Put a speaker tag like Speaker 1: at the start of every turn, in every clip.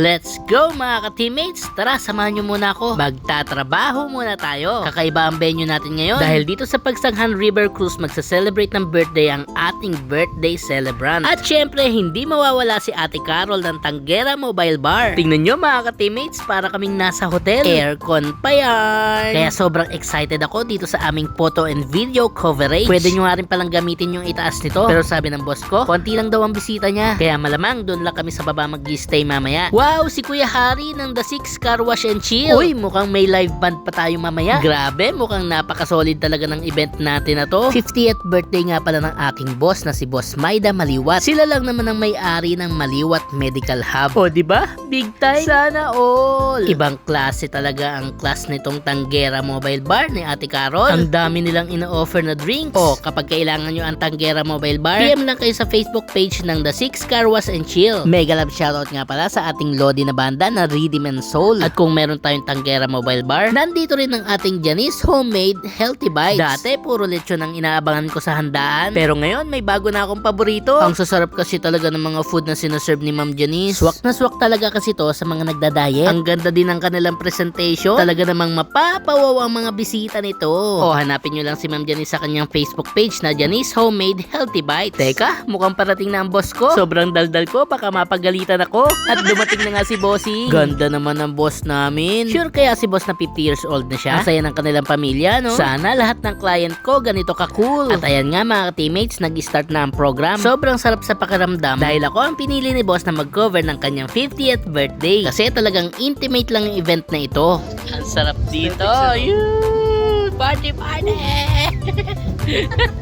Speaker 1: Let's go mga ka-teammates! Tara, samahan nyo muna ako. Magtatrabaho muna tayo. Kakaiba ang venue natin ngayon. Dahil dito sa Pagsanghan River Cruise magsa-celebrate ng birthday ang ating birthday celebrant. At syempre, hindi mawawala si Ate Carol ng Tanggera Mobile Bar. Tingnan nyo mga ka-teammates, para kaming nasa hotel. Aircon pa yan. Kaya sobrang excited ako dito sa aming photo and video coverage. Pwede nyo nga rin palang gamitin yung itaas nito. Pero sabi ng boss ko, konti lang daw ang bisita niya. Kaya malamang doon lang kami sa baba mag-stay mamaya. Wow, si Kuya Hari ng The Six Car Wash and Chill. Uy, mukhang may live band pa tayo mamaya. Grabe, mukhang napaka-solid talaga ng event natin na to. 50th birthday nga pala ng aking boss na si Boss Maida Maliwat. Sila lang naman ang may-ari ng Maliwat Medical Hub. O, di ba? Big time. Sana all. Ibang klase talaga ang class nitong Tanggera Mobile Bar ni Ate Carol. Ang dami nilang ina-offer na drinks. O, kapag kailangan nyo ang Tanggera Mobile Bar, PM lang kayo sa Facebook page ng The Six Car Wash and Chill. Mega love shoutout nga pala sa ating Lodi na banda na Rhythm and Soul. At kung meron tayong Tanggera Mobile Bar, nandito rin ang ating Janice Homemade Healthy Bites. Dati, puro lechon ang inaabangan ko sa handaan. Pero ngayon, may bago na akong paborito. Ang sasarap kasi talaga ng mga food na sinaserve ni Ma'am Janice. Swak na swak talaga kasi to sa mga nagda-diet. Ang ganda din ng kanilang presentation. Talaga namang mapapawaw ang mga bisita nito. O, hanapin nyo lang si Ma'am Janice sa kanyang Facebook page na Janice Homemade Healthy Bites. Teka, mukhang parating na ang boss ko. Sobrang daldal ko, baka mapagalitan ako. At dumating na nga si Bossing. Ganda naman ng boss namin. Sure kaya si boss na 50 years old na siya? Masaya ng kanilang pamilya, no? Sana lahat ng client ko ganito ka-cool. At ayan nga mga teammates, nag-start na ang program. Sobrang sarap sa pakiramdam dahil ako ang pinili ni boss na mag-cover ng kanyang 50th birthday. Kasi talagang intimate lang yung event na ito. Ang sarap dito. Yun! Party party!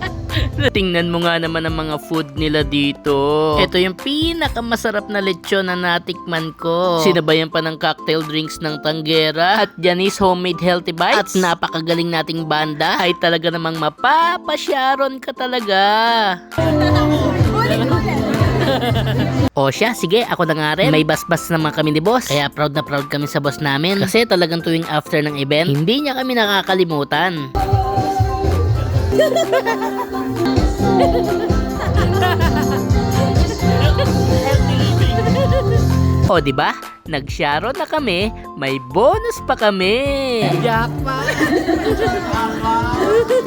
Speaker 1: Tingnan mo nga naman ang mga food nila dito. Ito yung pinakamasarap na lechon na natikman ko. Sinabayan pa ng cocktail drinks ng Tanggera at Janice Homemade Healthy Bites. At napakagaling nating banda ay talaga namang mapapasyaron ka talaga. o siya, sige, ako na nga rin. May basbas naman kami ni boss. Kaya proud na proud kami sa boss namin. Kasi talagang tuwing after ng event, hindi niya kami nakakalimutan. O, di ba? Nag-sharon na kami, may bonus pa kami.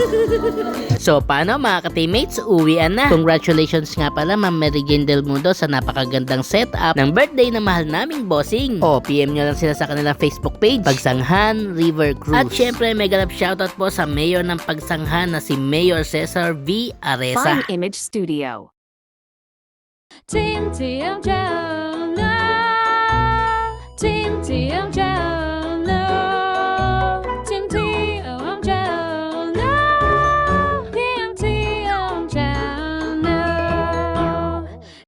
Speaker 1: so, paano mga ka-teammates? Uwian na. Congratulations nga pala, Ma'am Jane Del Mundo sa napakagandang setup ng birthday na mahal naming bossing. O, PM nyo lang sila sa kanilang Facebook page, Pagsanghan River Cruise. At syempre, mega love shoutout po sa mayor ng Pagsanghan na si Mayor Cesar V. Aresa.
Speaker 2: Fine Image Studio.
Speaker 3: Team TMJ. Team TMJ.